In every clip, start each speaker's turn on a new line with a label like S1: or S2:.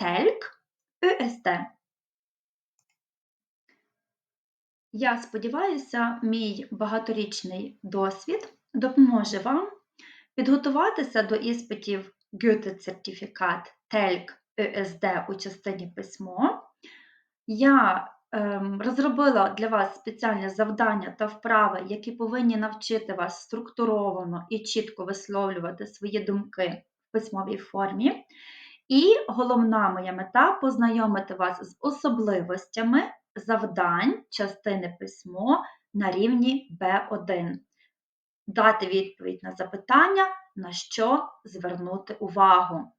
S1: тельк, ÖST. Я сподіваюся, мій багаторічний досвід допоможе вам підготуватися до іспитів Goethe-сертифікат TELK ÖSD у частині письмо. Я ем, розробила для вас спеціальне завдання та вправи, які повинні навчити вас структуровано і чітко висловлювати свої думки в письмовій формі. І головна моя мета познайомити вас з особливостями завдань частини письмо на рівні B1, дати відповідь на запитання, на що звернути увагу.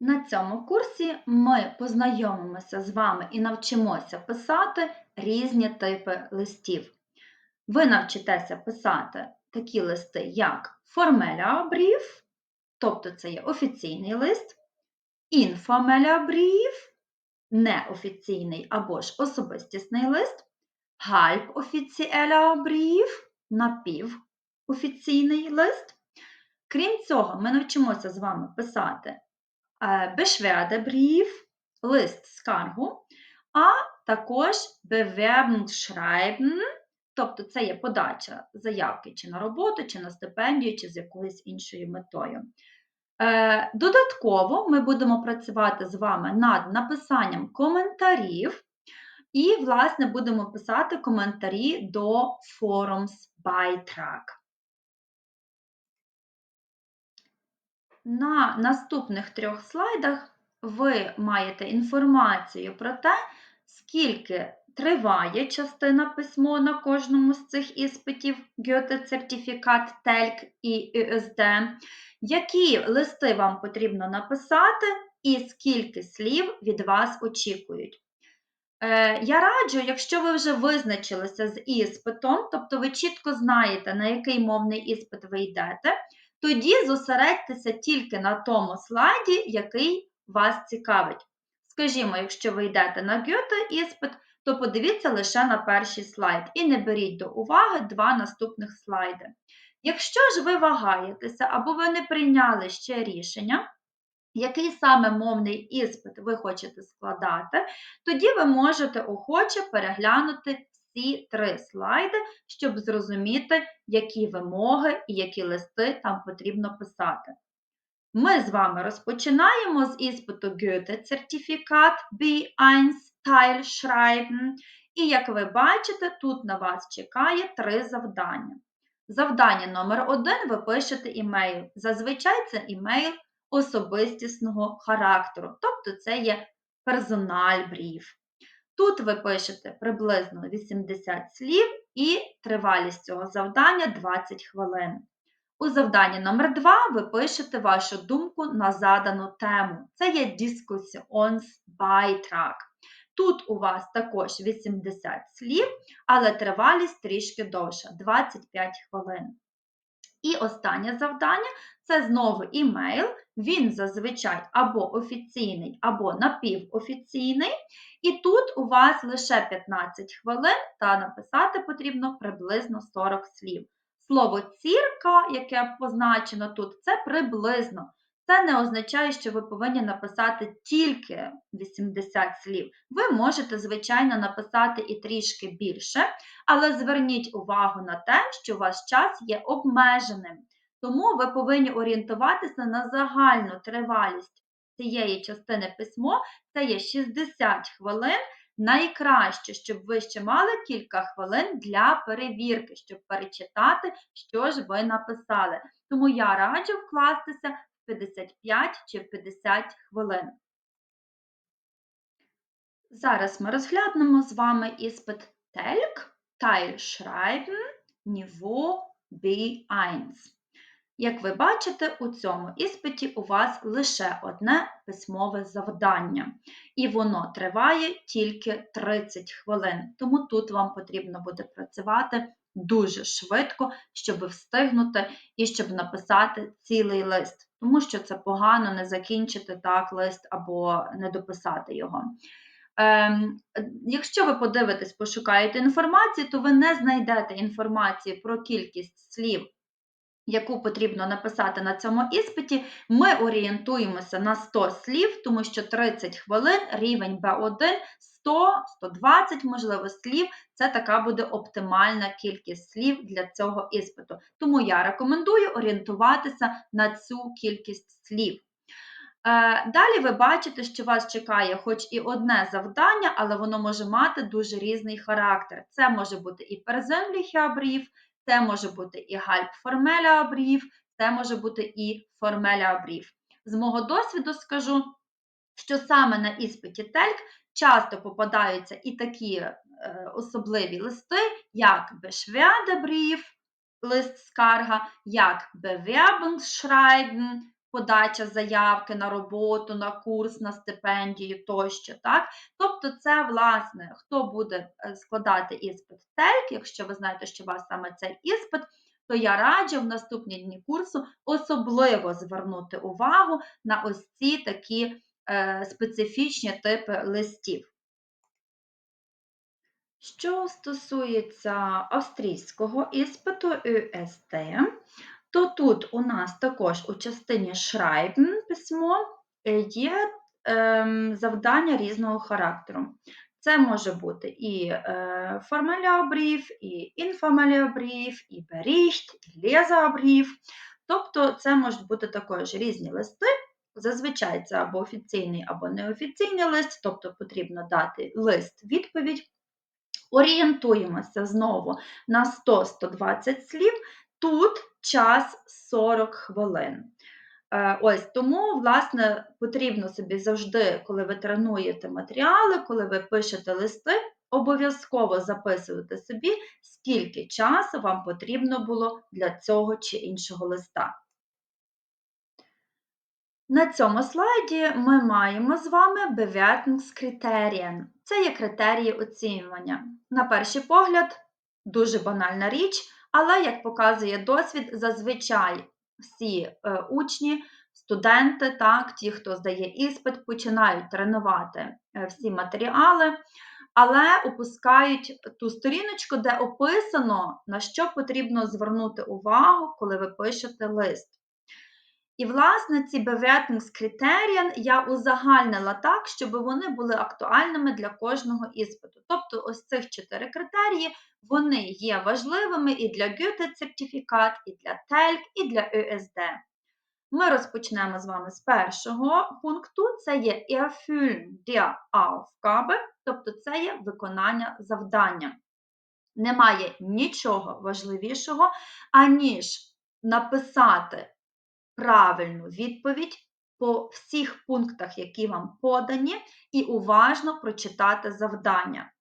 S1: На цьому курсі ми познайомимося з вами і навчимося писати різні типи листів. Ви навчитеся писати такі листи, як формеля-брів, тобто це є офіційний лист, інформеля-брів, неофіційний або ж особистісний лист, брів, напівофіційний лист. Крім цього, ми навчимося з вами писати Beschwerdebrief, лист скаргу, а також Bewerbungsschreiben, тобто це є подача заявки чи на роботу, чи на стипендію, чи з якоюсь іншою метою. Е, додатково ми будемо працювати з вами над написанням коментарів, і, власне, будемо писати коментарі до Forums Beitrag. На наступних трьох слайдах ви маєте інформацію про те, скільки триває частина письмо на кожному з цих іспитів Goethe-сертифікат TELK і ЮСД, які листи вам потрібно написати і скільки слів від вас очікують. Е, я раджу, якщо ви вже визначилися з іспитом, тобто ви чітко знаєте, на який мовний іспит ви йдете, тоді зосередьтеся тільки на тому слайді, який вас цікавить. Скажімо, якщо ви йдете на Goethe іспит, то подивіться лише на перший слайд і не беріть до уваги два наступних слайди. Якщо ж ви вагаєтеся або ви не прийняли ще рішення, який саме мовний іспит ви хочете складати, тоді ви можете охоче переглянути всі три слайди, щоб зрозуміти, які вимоги і які листи там потрібно писати. Ми з вами розпочинаємо з іспиту Goethe-сертифікат B1 Teil Schreiben. І, як ви бачите, тут на вас чекає три завдання. Завдання номер один ви пишете імейл. Зазвичай це імейл особистісного характеру, тобто це є персональ-брів. Тут ви пишете приблизно 80 слів і тривалість цього завдання 20 хвилин. У завданні номер 2 ви пишете вашу думку на задану тему. Це є Diskussionsbeitrag. Тут у вас також 80 слів, але тривалість трішки довша 25 хвилин. І останнє завдання це знову імейл. Він зазвичай або офіційний, або напівофіційний. І тут у вас лише 15 хвилин, та написати потрібно приблизно 40 слів. Слово цірка, яке позначено тут, це приблизно. Це не означає, що ви повинні написати тільки 80 слів. Ви можете, звичайно, написати і трішки більше, але зверніть увагу на те, що ваш час є обмеженим. Тому ви повинні орієнтуватися на загальну тривалість цієї частини письмо, це є 60 хвилин. Найкраще, щоб ви ще мали кілька хвилин для перевірки, щоб перечитати, що ж ви написали. Тому я раджу вкластися 55 чи 50 хвилин. Зараз ми розглянемо з вами іспит TELK, Teilschreiben, Niveau B1. Як ви бачите, у цьому іспиті у вас лише одне письмове завдання, і воно триває тільки 30 хвилин. Тому тут вам потрібно буде працювати дуже швидко, щоб встигнути і щоб написати цілий лист, тому що це погано не закінчити так лист або не дописати його. Ем, Якщо ви подивитесь, пошукаєте інформацію, то ви не знайдете інформації про кількість слів яку потрібно написати на цьому іспиті, ми орієнтуємося на 100 слів, тому що 30 хвилин, рівень B1, 100-120, можливо, слів це така буде оптимальна кількість слів для цього іспиту. Тому я рекомендую орієнтуватися на цю кількість слів. Е, Далі ви бачите, що вас чекає хоч і одне завдання, але воно може мати дуже різний характер. Це може бути і Brief, це може бути і halbformeller Brief, це може бути і Brief. З мого досвіду скажу, що саме на іспиті TELK часто попадаються і такі е, особливі листи, як Beschwerdebrief, лист скарга, як Bewerbungsschreiben, подача заявки на роботу, на курс, на стипендію тощо. Так? Тобто, це, власне, хто буде е, складати іспит TELK, якщо ви знаєте, що у вас саме цей іспит, то я раджу в наступні дні курсу особливо звернути увагу на ось ці такі специфічні типи листів. Що стосується австрійського іспиту ЮСТ, то тут у нас також у частині Schreiben письмо е, є ем, завдання різного характеру. Це може бути і е, формальобрів, і інформальобрів, і Bericht, і Leserbrief. Тобто це можуть бути також різні листи. Зазвичай це або офіційний, або неофіційний лист, тобто потрібно дати лист-відповідь. Орієнтуємося знову на 100-120 слів. Тут час 40 хвилин. Е, ось тому, власне, потрібно собі завжди, коли ви тренуєте матеріали, коли ви пишете листи, обов'язково записувати собі, скільки часу вам потрібно було для цього чи іншого листа. На цьому слайді ми маємо з вами Bewertungskriterien. Це є критерії оцінювання. На перший погляд, дуже банальна річ, але, як показує досвід, зазвичай всі е, учні, студенти, так, ті, хто здає іспит, починають тренувати е, всі матеріали, але опускають ту сторіночку, де описано, на що потрібно звернути увагу, коли ви пишете лист. І, власне, ці Bewertungskriтерien я узагальнила так, щоб вони були актуальними для кожного іспиту. Тобто, ось цих чотири критерії вони є важливими і для Goethe-сертифікат, і для TELK, і для ÖSD. Ми розпочнемо з вами з першого пункту: це є Erfüllen der Aufgabe, тобто це є виконання завдання. Немає нічого важливішого, аніж написати правильну відповідь по всіх пунктах, які вам подані, і уважно прочитати завдання.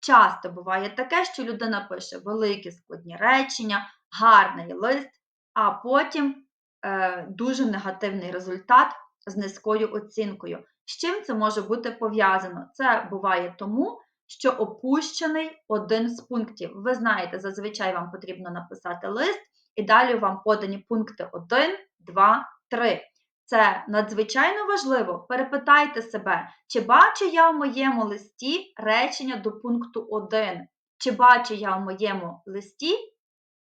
S1: Часто буває таке, що людина пише великі складні речення, гарний лист, а потім е, дуже негативний результат з низькою оцінкою. З чим це може бути пов'язано? Це буває тому, що опущений один з пунктів. Ви знаєте, зазвичай вам потрібно написати лист, і далі вам подані пункти 1, 2, 3. Це надзвичайно важливо. Перепитайте себе, чи бачу я в моєму листі речення до пункту 1, чи бачу я в моєму листі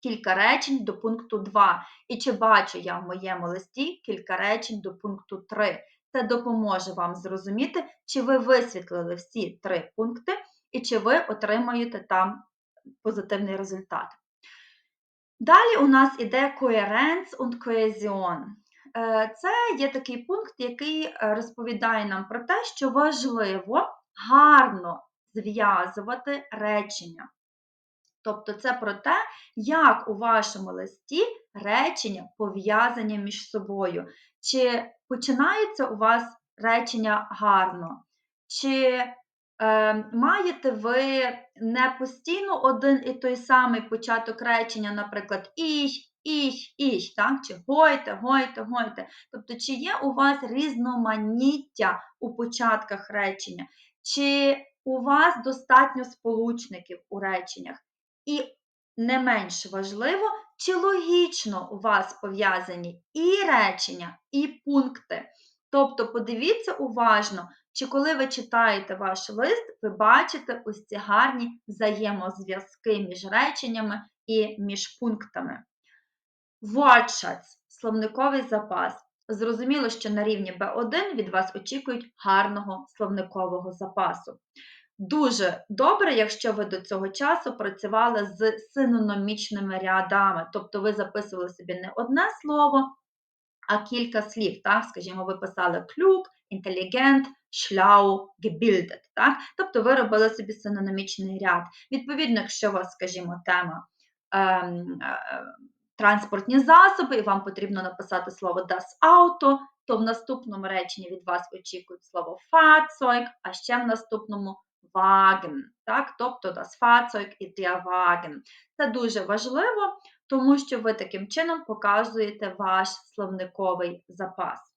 S1: кілька речень до пункту 2, і чи бачу я в моєму листі кілька речень до пункту 3. Це допоможе вам зрозуміти, чи ви висвітлили всі три пункти, і чи ви отримаєте там позитивний результат. Далі у нас іде Coherence und. Е, це є такий пункт, який е, розповідає нам про те, що важливо гарно зв'язувати речення. Тобто це про те, як у вашому листі речення пов'язані між собою. Чи починається у вас речення гарно, чи Е, маєте ви не постійно один і той самий початок речення, наприклад, «ich», «ich», «ich», так? чи гойте, гойте, гойте. Тобто, чи є у вас різноманіття у початках речення, чи у вас достатньо сполучників у реченнях? І не менш важливо, чи логічно у вас пов'язані і речення, і пункти. Тобто, подивіться уважно, чи коли ви читаєте ваш лист, ви бачите ось ці гарні взаємозв'язки між реченнями і між пунктами. Wortschatz – словниковий запас. Зрозуміло, що на рівні B1 від вас очікують гарного словникового запасу. Дуже добре, якщо ви до цього часу працювали з синономічними рядами, тобто ви записували собі не одне слово, а кілька слів. Так? Скажімо, ви писали клюк, інтелігент, schlau, gebildet. Так? Тобто ви робили собі синономічний ряд. Відповідно, якщо у вас, скажімо, тема ем, е, транспортні засоби, і вам потрібно написати слово das Auto, то в наступному реченні від вас очікують слово Fahrzeug, а ще в наступному Wagen, так? тобто das Fahrzeug і der Wagen. Це дуже важливо, тому що ви таким чином показуєте ваш словниковий запас.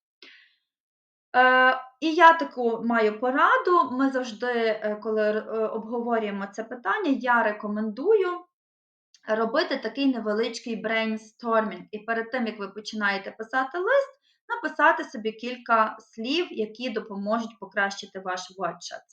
S1: Е, І я таку маю пораду. Ми завжди, е, коли е, обговорюємо це питання, я рекомендую робити такий невеличкий брейнстормінг. І перед тим, як ви починаєте писати лист, написати собі кілька слів, які допоможуть покращити ваш WordChat.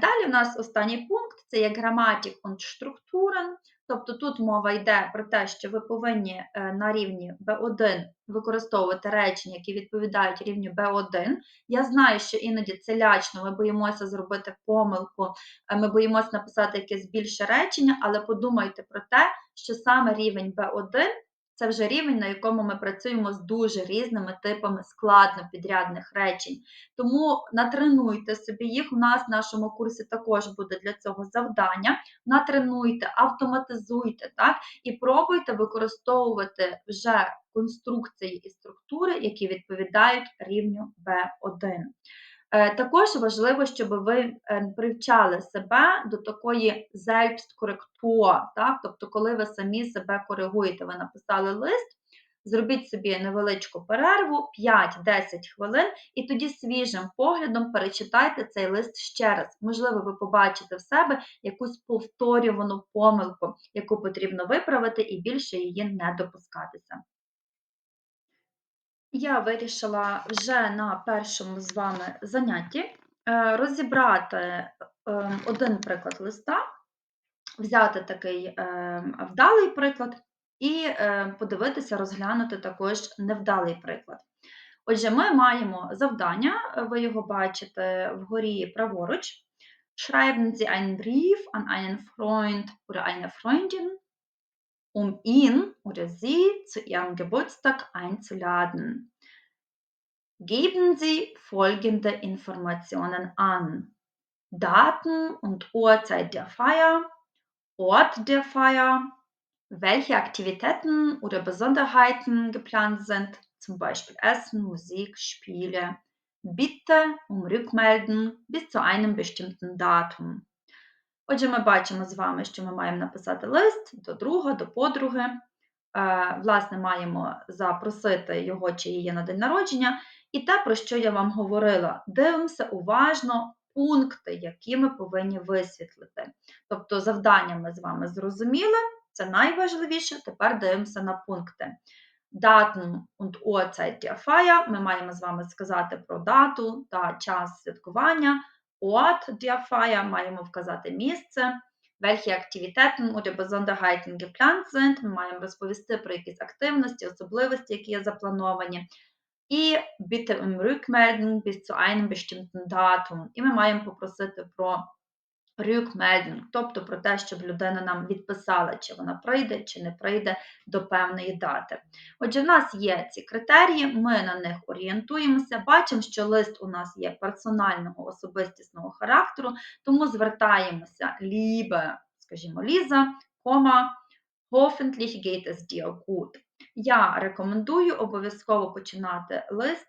S1: Далі у нас останній пункт це є граматик und Strukturen. Тобто тут мова йде про те, що ви повинні е, на рівні B1 використовувати речення, які відповідають рівню B1. Я знаю, що іноді це лячно, ми боїмося зробити помилку, е, ми боїмося написати якесь більше речення, але подумайте про те, що саме рівень B1 це вже рівень, на якому ми працюємо з дуже різними типами складно підрядних речень. Тому натренуйте собі їх. У нас в нашому курсі також буде для цього завдання. Натренуйте, автоматизуйте, так, і пробуйте використовувати вже конструкції і структури, які відповідають рівню B1. Е, також важливо, щоб ви е, привчали себе до такої Selbstkorrektur, так? тобто, коли ви самі себе коригуєте, ви написали лист, зробіть собі невеличку перерву, 5-10 хвилин, і тоді свіжим поглядом перечитайте цей лист ще раз. Можливо, ви побачите в себе якусь повторювану помилку, яку потрібно виправити, і більше її не допускатися. Я вирішила вже на першому з вами занятті е, розібрати ем, один приклад листа, взяти такий ем, вдалий приклад і ем, подивитися, розглянути також невдалий приклад. Отже, ми маємо завдання, ви його бачите вгорі праворуч. Schreiben Sie einen Brief an einen Freund oder eine Freundin, um ihn oder sie zu ihrem Geburtstag einzuladen. Geben Sie folgende Informationen an. Daten und Uhrzeit der Feier, Ort der Feier, welche Aktivitäten oder Besonderheiten geplant sind, zum Beispiel Essen, Musik, Spiele. Bitte um Rückmelden bis zu einem bestimmten Datum. Отже, ми бачимо з вами, що ми маємо написати лист до друга, до подруги. Е, Власне, маємо запросити його чи її на день народження. І те, про що я вам говорила, дивимося уважно пункти, які ми повинні висвітлити. Тобто, завдання ми з вами зрозуміли, це найважливіше. Тепер дивимося на пункти. Datum und Uhrzeit der Feier. Ми маємо з вами сказати про дату та час святкування. Ort der Feier маємо вказати місце. Welche Aktivitäten oder Besonderheiten geplant sind. Ми маємо розповісти про якісь активності, особливості, які є заплановані. І bitte um Rückmelden bis zu einem bestimmten Datum. І ми маємо попросити про Rückmeldung, тобто про те, щоб людина нам відписала, чи вона прийде, чи не прийде до певної дати. Отже, в нас є ці критерії, ми на них орієнтуємося, бачимо, що лист у нас є персонального особистісного характеру, тому звертаємося лібе, скажімо, Ліза, кома, hoffentlich geht es dir gut. Я рекомендую обов'язково починати лист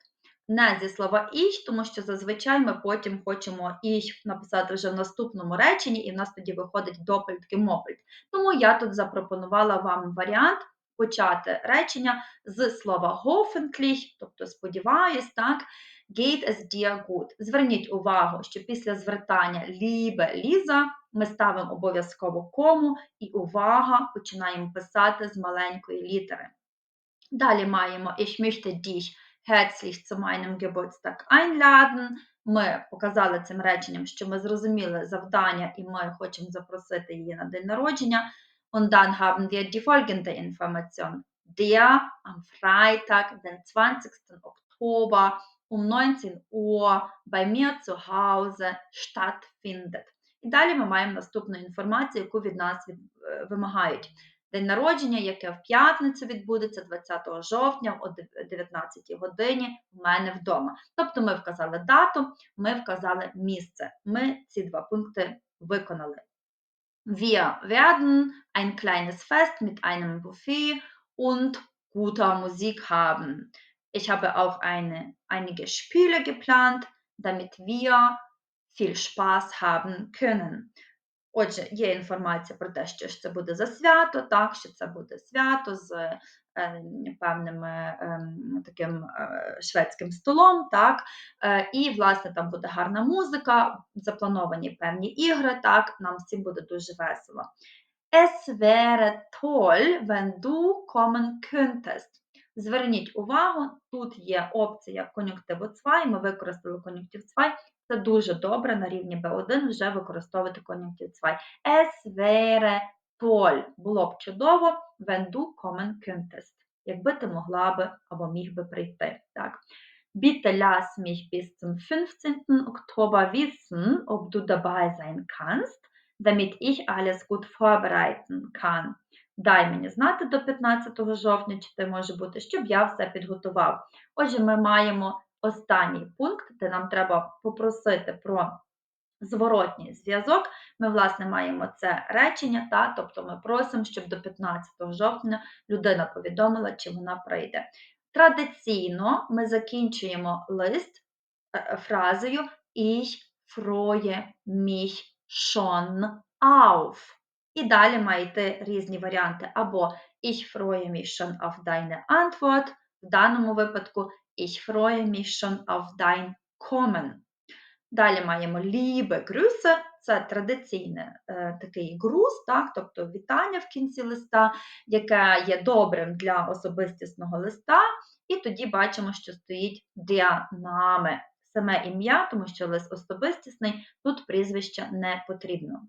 S1: не зі слова «іч», тому що зазвичай ми потім хочемо «іч» написати вже в наступному реченні, і в нас тоді виходить допельт-гемопельт. Тому я тут запропонувала вам варіант почати речення з слова «hoffentlich», тобто сподіваюсь, так, «geht es dir gut». Зверніть увагу, що після звертання «лібе Ліза» ми ставимо обов'язково кому і увага, починаємо писати з маленької літери. Далі маємо «Ich möchte dich herzlich zu meinem Geburtstag einladen. Ми показали цим реченням, що ми зрозуміли завдання і ми хочемо запросити її на день народження. Und dann haben wir die folgende Information. der am Freitag, den 20. Oktober um 19 Uhr bei mir zu Hause stattfindet. І далі ми маємо наступну інформацію, яку від нас е, вимагають. День народження, яке в п'ятницю відбудеться 20 жовтня о 19 годині в мене вдома. Тобто ми вказали дату, ми вказали місце. Ми ці два пункти виконали. Wir werden ein kleines Fest mit einem Buffet und guter Musik haben. Ich habe auch eine, einige Spiele geplant, damit wir viel Spaß haben können. Отже, є інформація про те, що це буде за свято, так, що це буде свято з е, певним е, ем, таким е, шведським столом, так, і, власне, там буде гарна музика, заплановані певні ігри, так, нам всім буде дуже весело. Es wäre toll, wenn du kommen könntest. Зверніть увагу, тут є опція кон'юнктиву цвай, ми використали кон'юнктив цвай, це дуже добре на рівні B1 вже використовувати кон'юнктив цвай. Es wäre toll. Було б чудово, wenn du kommen könntest. Якби ти могла би або міг би прийти. Так. Bitte lass mich bis zum 15. Oktober wissen, ob du dabei sein kannst, damit ich alles gut vorbereiten kann. Дай мені знати до 15 жовтня, чи це може бути, щоб я все підготував. Отже, ми маємо останній пункт, де нам треба попросити про зворотній зв'язок. Ми, власне, маємо це речення, та, тобто ми просимо, щоб до 15 жовтня людина повідомила, чи вона прийде. Традиційно ми закінчуємо лист е, фразою Ich freue mich schon auf. І далі має йти різні варіанти. Або Ich freue mich schon auf deine Antwort. В даному випадку Ich freue mich schon auf dein Kommen. Далі маємо Liebe Grüße, це традиційний е, такий груз, так, тобто вітання в кінці листа, яке є добрим для особистісного листа, і тоді бачимо, що стоїть Name, саме ім'я, тому що лист особистісний, тут прізвище не потрібно.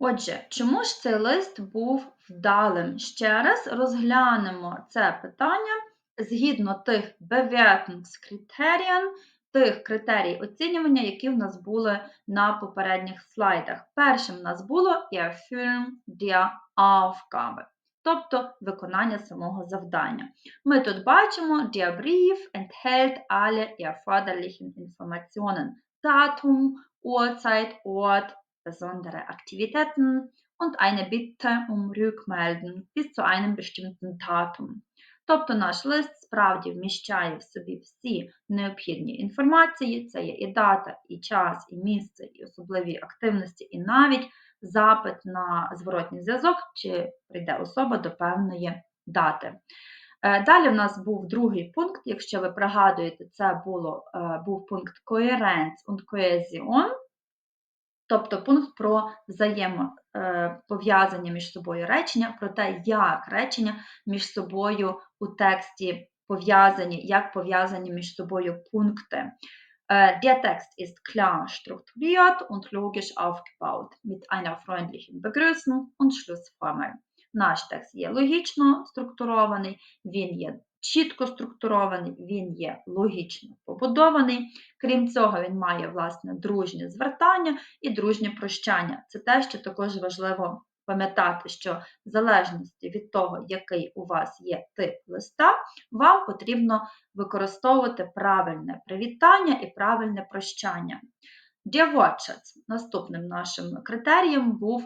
S1: Отже, чому ж цей лист був вдалим? Ще раз розглянемо це питання згідно тих Bewertungskriтерien, тих критерій оцінювання, які в нас були на попередніх слайдах. Першим в нас було Erfüllen der Aufgabe, тобто виконання самого завдання. Ми тут бачимо, der Brief enthält alle erforderlichen Informationen. Datum, Uhrzeit, Ort, besondere Aktivitäten und eine Bitte um Rückmelden bis zu einem bestimmten Datum. Тобто наш лист справді вміщає в собі всі необхідні інформації, це є і дата, і час, і місце, і особливі активності, і навіть запит на зворотній зв'язок, чи прийде особа до певної дати. Е, далі в нас був другий пункт, якщо ви пригадуєте, це було, е, був пункт Coherence und Cohesion, тобто пункт про взаємопов'язання між собою речення, про те, як речення між собою у тексті пов'язані, як пов'язані між собою пункти. Der Text ist klar strukturiert und logisch aufgebaut mit einer freundlichen Begrüßung und Schlussformel. Наш текст є логічно структурований, він є чітко структурований, він є логічно побудований. Крім цього, він має власне дружнє звертання і дружнє прощання. Це те, що також важливо пам'ятати, що в залежності від того, який у вас є тип листа, вам потрібно використовувати правильне привітання і правильне прощання. Дявочець наступним нашим критерієм був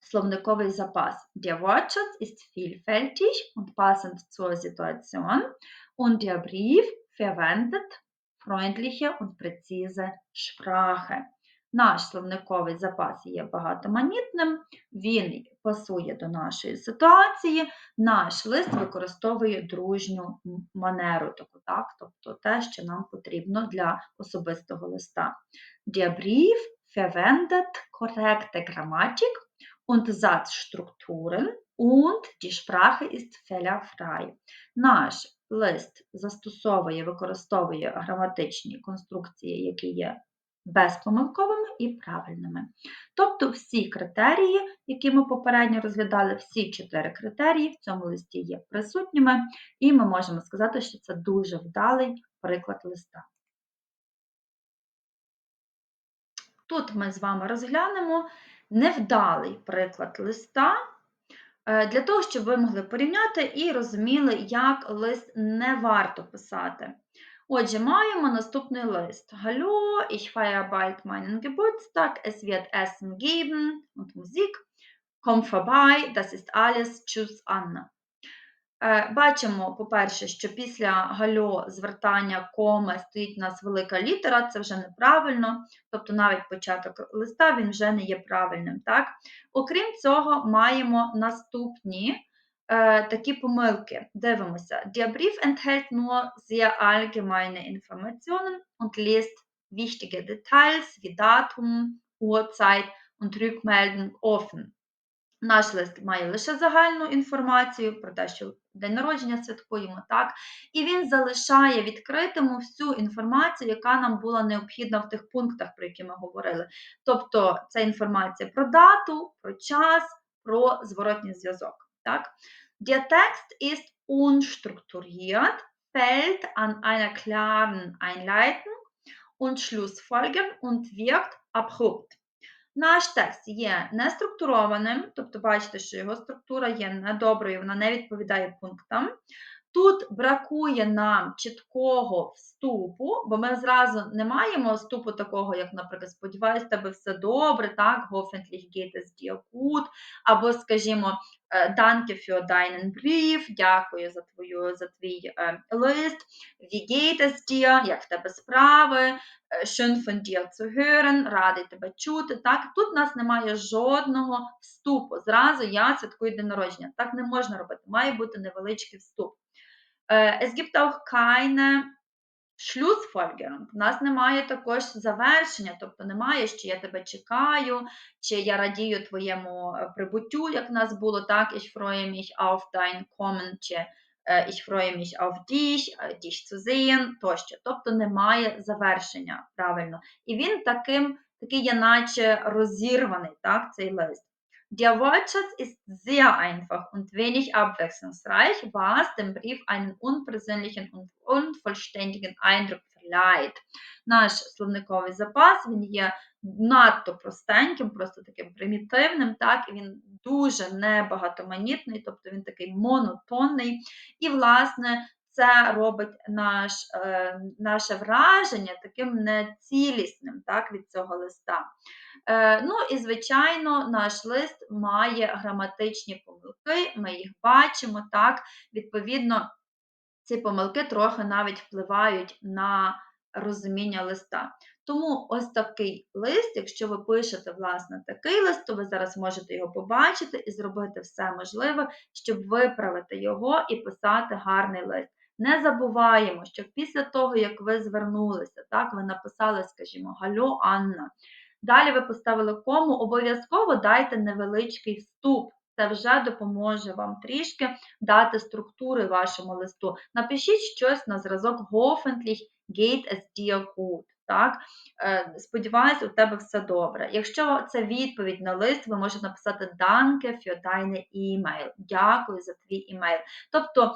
S1: словниковий запас. Der Wortschatz ist vielfältig und passend zur Situation und der Brief verwendet freundliche und präzise Sprache. Наш словниковий запас є багатоманітним, він пасує до нашої ситуації, наш лист використовує дружню манеру, таку, так? тобто те, що нам потрібно для особистого листа. Der Brief verwendet korrekte Grammatik und Satzstrukturen und die Sprache ist fehlerfrei. Наш лист застосовує, використовує граматичні конструкції, які є безпомилковими і правильними. Тобто всі критерії, які ми попередньо розглядали, всі чотири критерії в цьому листі є присутніми, і ми можемо сказати, що це дуже вдалий приклад листа. Тут ми з вами розглянемо невдалий приклад листа, е, для того, щоб ви могли порівняти і розуміли, як лист не варто писати. Отже, маємо наступний лист. Hallo, ich feiere bald meinen Geburtstag, es wird Essen geben und Musik. Komm vorbei, das ist alles, tschüss, Anna. Е, бачимо, по-перше, що після гальо звертання коми стоїть у нас велика літера, це вже неправильно, тобто навіть початок листа він вже не є правильним. Так? Окрім цього, маємо наступні е, такі помилки. Дивимося. Der Brief enthält nur sehr allgemeine Informationen und lässt wichtige Details wie Datum, Uhrzeit und Rückmeldung offen. Наш лист має лише загальну інформацію про те, що день народження святкуємо, так, і він залишає відкритим всю інформацію, яка нам була необхідна в тих пунктах, про які ми говорили. Тобто це інформація про дату, про час, про зворотній зв'язок. Так? Der Text ist unstrukturiert, fällt an einer klaren Einleitung und Schlussfolgerung und wirkt abrupt. Наш текст є неструктурованим, тобто бачите, що його структура є недоброю, вона не відповідає пунктам. Тут бракує нам чіткого вступу, бо ми зразу не маємо вступу такого, як, наприклад, сподіваюсь, тебе все добре, так, hoffentlich geht es або, скажімо, Danke für deinen дякую за твою, за твій е, лист. Wie dir, як в тебе справи? Schön von dir радий тебе чути. Так, Тут у нас немає жодного вступу. Зразу я святкую день народження. Так не можна робити, має бути невеличкий вступ. Es gibt auch keine Schlussfolgerung. У нас немає також завершення, тобто немає, що я тебе чекаю, чи я радію твоєму прибуттю, як в нас було, так, ich freue mich auf dein Kommen, чи ich freue mich auf dich, dich zu sehen, тощо. Тобто немає завершення, правильно. І він таким, такий є наче розірваний, так, цей лист. Der Wortschatz ist sehr einfach und wenig abwechslungsreich, was dem Brief einen unpersönlichen und unvollständigen Eindruck verleiht. Наш словниковий запас він є надто простеньким, просто таким примітивним, так, і він дуже небагатоманітний, тобто він такий монотонний. І, власне, це робить наш, е, наше враження таким нецілісним так, від цього листа. Е, ну і, звичайно, наш лист має граматичні помилки, ми їх бачимо, так, відповідно, ці помилки трохи навіть впливають на розуміння листа. Тому ось такий лист, якщо ви пишете, власне, такий лист, то ви зараз можете його побачити і зробити все можливе, щоб виправити його і писати гарний лист. Не забуваємо, що після того, як ви звернулися, так, ви написали, скажімо, Галю Анна. Далі ви поставили кому, обов'язково дайте невеличкий вступ. Це вже допоможе вам трішки дати структури вашому листу. Напишіть щось на зразок Hoffentlich geht es dir gut. Так? Е, сподіваюсь, у тебе все добре. Якщо це відповідь на лист, ви можете написати Danke für deine E-mail. Дякую за твій імейл. Тобто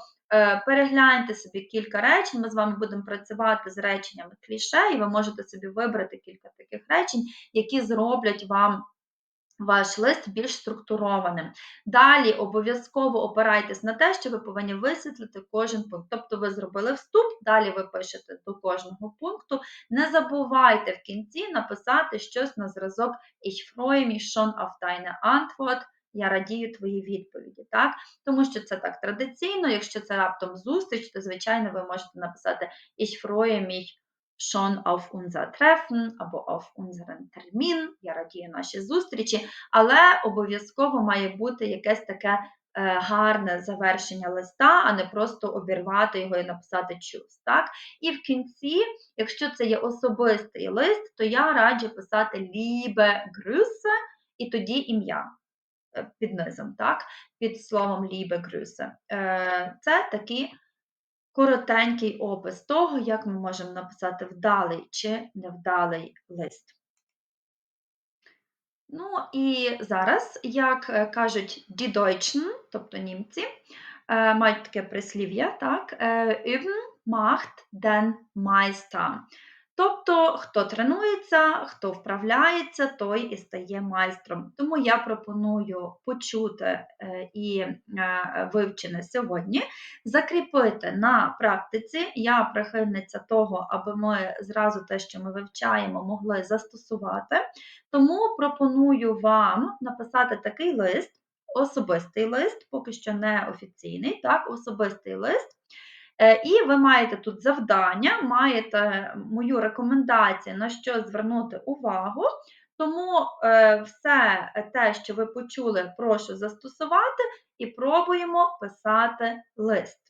S1: перегляньте собі кілька речень, ми з вами будемо працювати з реченнями кліше, і ви можете собі вибрати кілька таких речень, які зроблять вам ваш лист більш структурованим. Далі обов'язково опирайтесь на те, що ви повинні висвітлити кожен пункт. Тобто ви зробили вступ, далі ви пишете до кожного пункту. Не забувайте в кінці написати щось на зразок Ich freue mich schon auf deine Antwort я радію твої відповіді, так? Тому що це так традиційно, якщо це раптом зустріч, то, звичайно, ви можете написати Ich freue mich schon auf unser Treffen або auf unseren Termin, я радію наші зустрічі, але обов'язково має бути якесь таке е, гарне завершення листа, а не просто обірвати його і написати чус. Так? І в кінці, якщо це є особистий лист, то я раджу писати Liebe Grüße і тоді ім'я. Е, під низом, так? під словом Liebe Grüße. Е, це такі коротенький опис того, як ми можемо написати вдалий чи невдалий лист. Ну і зараз, як е, кажуть die Deutschen, тобто німці, мають таке прислів'я, так, üben macht den Meister. Тобто, хто тренується, хто вправляється, той і стає майстром. Тому я пропоную почути е, і е, вивчене сьогодні, закріпити на практиці. Я прихильниця того, аби ми зразу те, що ми вивчаємо, могли застосувати. Тому пропоную вам написати такий лист, особистий лист, поки що не офіційний, так, особистий лист. Е, І ви маєте тут завдання, маєте мою рекомендацію, на що звернути увагу. Тому е, все те, що ви почули, прошу застосувати і пробуємо писати лист.